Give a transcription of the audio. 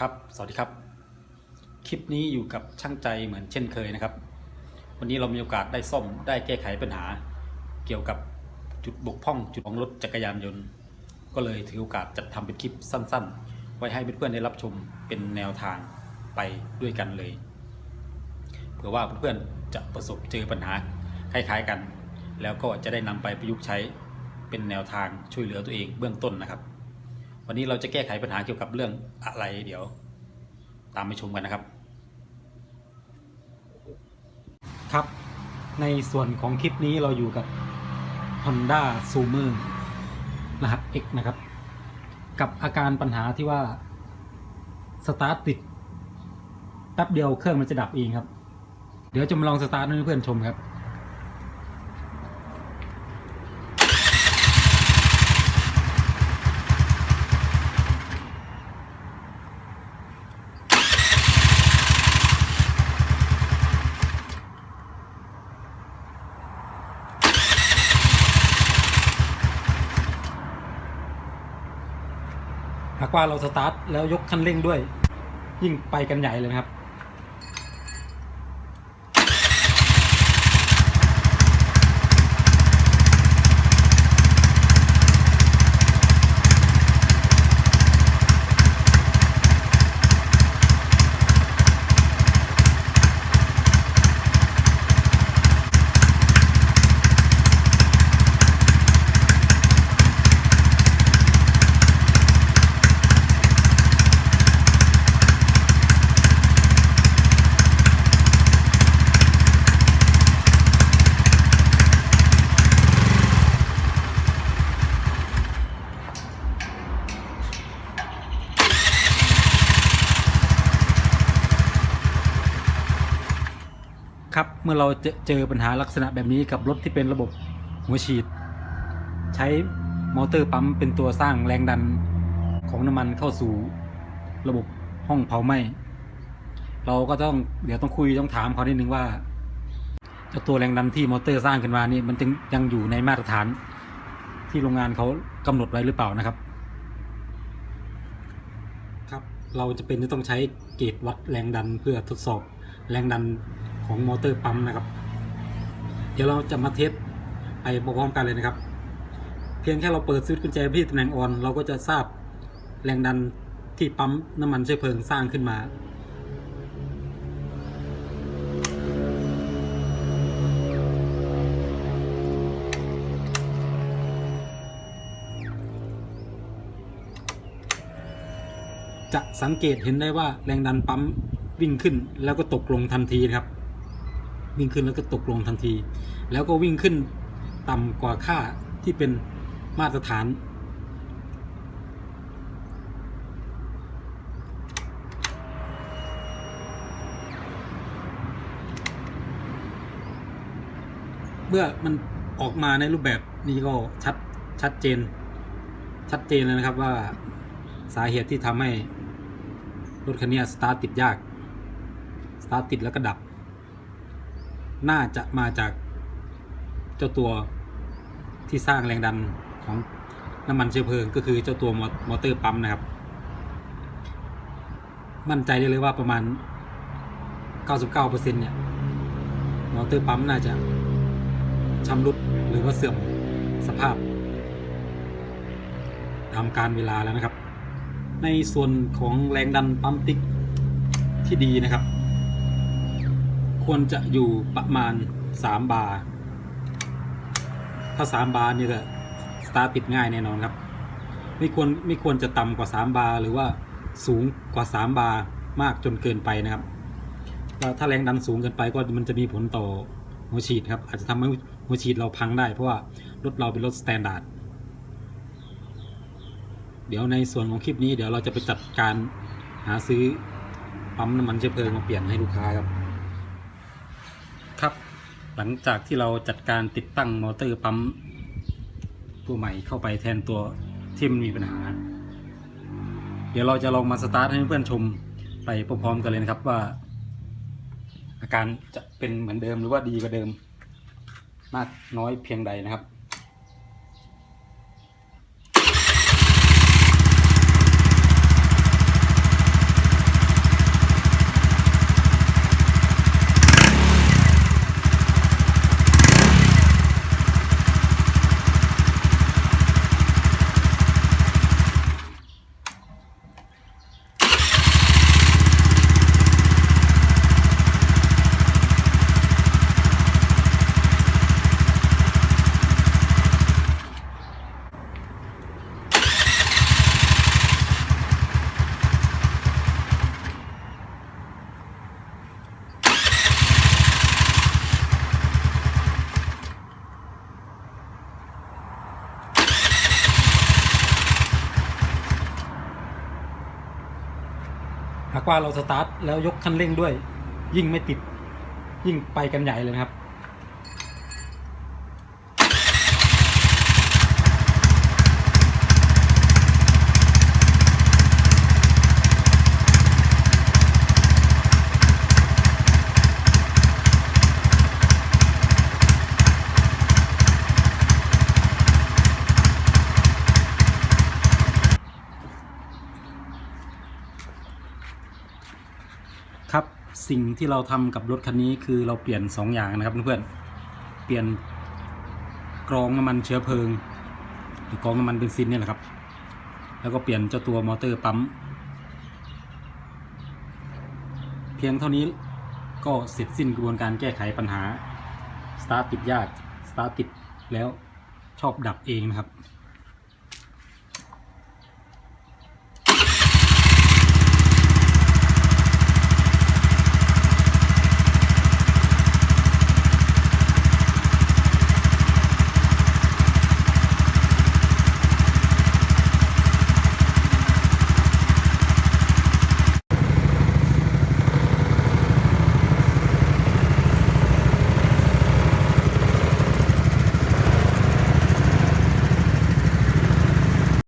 ครับ สวัสดีครับ คลิปนี้อยู่กับช่างใจเหมือนเช่นเคยนะครับ วันนี้เรามีโอกาสได้ซ่อมได้แก้ไขปัญหา เกี่ยวกับจุดบกพร่องจุดของรถจักรยานยนต์ ก็เลยถือโอกาสจัดทำเป็นคลิปสั้น ๆ ไว้ให้เพื่อนๆได้รับชมเป็นแนวทางไปด้วยกันเลย เผื่อว่าเพื่อนๆจะประสบเจอปัญหาคล้ายๆกัน แล้วก็จะได้นำไปประยุกต์ใช้เป็นแนวทางช่วยเหลือตัวเองเบื้องต้นนะครับ วันนี้เราจะแก้ไขปัญหาเกี่ยวกับเรื่องอะไรเดี๋ยว ตามไปชมกันนะครับ ครับ ในส่วนของคลิปนี้เราอยู่กับ Honda z o o m e r รหัส X นะครับ กับอาการปัญหาที่ว่าสตาร์ทติดแป๊บเดียวเครื่องมันจะดับเองครับ เดี๋ยวจะมาลองสตาร์ทให้เพื่อนชมครับากว่าเราสตาร์ทแล้วยกคันเร่งด้วย ยิ่งไปกันใหญ่เลยนะครับ ครับเมื่อเราเจอเจอปัญหาลักษณะแบบนี้กับรถที่เป็นระบบหัวฉีด ใช้มอเตอร์ปั๊มเป็นตัวสร้างแรงดันของน้ำมันเข้าสู่ระบบห้องเผาไหม้เราก็ต้องเดี๋ยวต้องคุยต้องถามเขานิดนึงว่าจตัวแรงดันที่มอเตอร์สร้างขึ้นมานี่มันจึงยังอยู่ในมาตรฐานที่โรงงานเขากำหนดไว้หรือเปล่านะครับ ครับเราจะเป็นจะต้องใช้เกจวัดแรงดันเพื่อทดสอบแรงดัน ของมอเตอร์ปั๊มนะครับ เดี๋ยวเราจะมาเทสไปพร้อมๆกันเลยนะครับ เพียงแค่เราเปิดสวิตช์กุญแจที่ตำแหน่งออน เราก็จะทราบแรงดันที่ปั๊มน้ำมันเชื้อเพลิงสร้างขึ้นมาจะสังเกตเห็นได้ว่าแรงดันปั๊มวิ่งขึ้นแล้วก็ตกลงทันทีนะครับ วิ่งขึ้นแล้วก็ตกลงทันที แล้วก็วิ่งขึ้นต่ำกว่าค่าที่เป็นมาตรฐาน เมื่อมันออกมาในรูปแบบนี้ก็ชัดชัดเจน ชัดเจนเลยนะครับว่าสาเหตุที่ทำให้รถคันนี้สตาร์ทติดยาก สตาร์ทติดแล้วก็ดับ น่าจะมาจากเจ้าตัวที่สร้างแรงดันของน้ำมันเชื้อเพลิง ก็คือเจ้าตัวมอมอเตอร์ปั๊มนะครับ มั่นใจได้เลยว่าประมาณ 99%เนี่ยมอเตอร์ปั๊มน่าจะชำรุดหรือว่าเสื่อมสภาพตามการเวลาแล้วนะครับ ในส่วนของแรงดันปั๊มติ๊กที่ดีนะครับ ควรจะอยู่ประมาณ 3 บาร์ถ้า 3 บาร์นี่ก็สตาร์ทติดง่ายแน่นอนครับ ไม่ควรไม่ควรจะต่ำกว่า 3 บาร์หรือว่าสูงกว่า 3 บาร์มากจนเกินไปนะครับแล้วถ้าแรงดันสูงเกินไปก็มันจะมีผลต่อหัวฉีดครับ อาจจะทำให้หัวฉีดเราพังได้ เพราะว่ารถเราเป็นรถสแตนดาร์ดเดี๋ยวในส่วนของคลิปนี้เดี๋ยวเราจะไปจัดการหาซื้อปั๊มน้ำมันเชื้อเพลิงมาเปลี่ยนให้ลูกค้าครับ หลังจากที่เราจัดการติดตั้งมอเตอร์ปั๊มตัวใหม่เข้าไปแทนตัวที่มันมีปัญหา เดี๋ยวเราจะลองมาสตาร์ทให้เพื่อนชมไปพร้อมๆกันเลยนะครับว่า อาการจะเป็นเหมือนเดิมหรือว่าดีกว่าเดิม มากน้อยเพียงใดนะครับ กว่าเราสตาร์ทแล้วยกคันเร่งด้วย ยิ่งไม่ติดยิ่งไปกันใหญ่เลยนะครับ สิ่งที่เราทำกับรถคันนี้คือเราเปลี่ยน 2 อย่างนะครับเพื่อนๆเปลี่ยนกรองน้ำมันเชื้อเพลิง หรือกรองน้ำมันเบนซินเนี่ยแหละครับ แล้วก็เปลี่ยนเจ้าตัวมอเตอร์ปั๊มเพียงเท่านี้ก็เสร็จสิ้นกระบวนการแก้ไขปัญหาสตาร์ทติดยากสตาร์ทติดแล้วชอบดับเองนะครับ